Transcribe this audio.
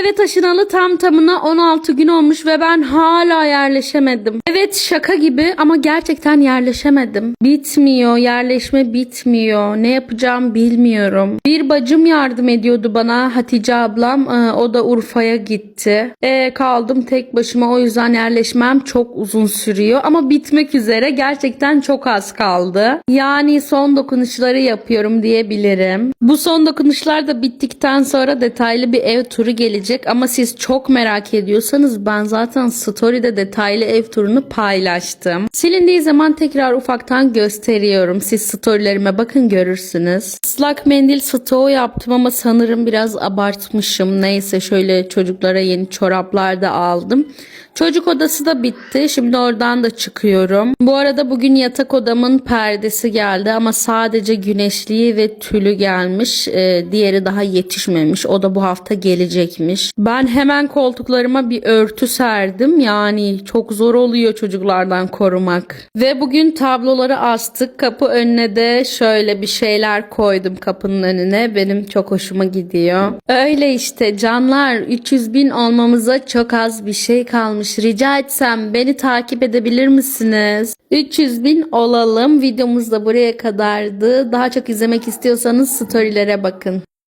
Eve taşınalı tam tamına 16 gün olmuş ve ben hala yerleşemedim. Evet şaka gibi ama gerçekten yerleşemedim. Bitmiyor, yerleşme bitmiyor. Ne yapacağım bilmiyorum. Bir bacım yardım ediyordu bana Hatice ablam. Ee, o da Urfa'ya gitti. Ee, kaldım tek başıma o yüzden yerleşmem çok uzun sürüyor. Ama bitmek üzere gerçekten çok az kaldı. Yani son dokunuşları yapıyorum diyebilirim. Bu son dokunuşlar da bittikten sonra detaylı bir ev turu gelecek ama siz çok merak ediyorsanız ben zaten story'de detaylı ev turunu paylaştım. Silindiği zaman tekrar ufaktan gösteriyorum. Siz storylerime bakın görürsünüz. Islak mendil stoğu yaptım ama sanırım biraz abartmışım. Neyse şöyle çocuklara yeni çoraplar da aldım. Çocuk odası da bitti. Şimdi oradan da çıkıyorum. Bu arada bugün yatak odamın perdesi geldi ama sadece güneşliği ve tülü gelmiş. Ee, diğeri daha yetişmemiş. O da bu hafta gelecekmiş. Ben hemen koltuklarıma bir örtü serdim. Yani çok zor oluyor çocuklardan korumak. Ve bugün tabloları astık. Kapı önüne de şöyle bir şeyler koydum kapının önüne. Benim çok hoşuma gidiyor. Öyle işte canlar 300 bin olmamıza çok az bir şey kalmış. Rica etsem beni takip edebilir misiniz? 300 bin olalım. Videomuz da buraya kadardı. Daha çok izlemek istiyorsanız storylere bakın.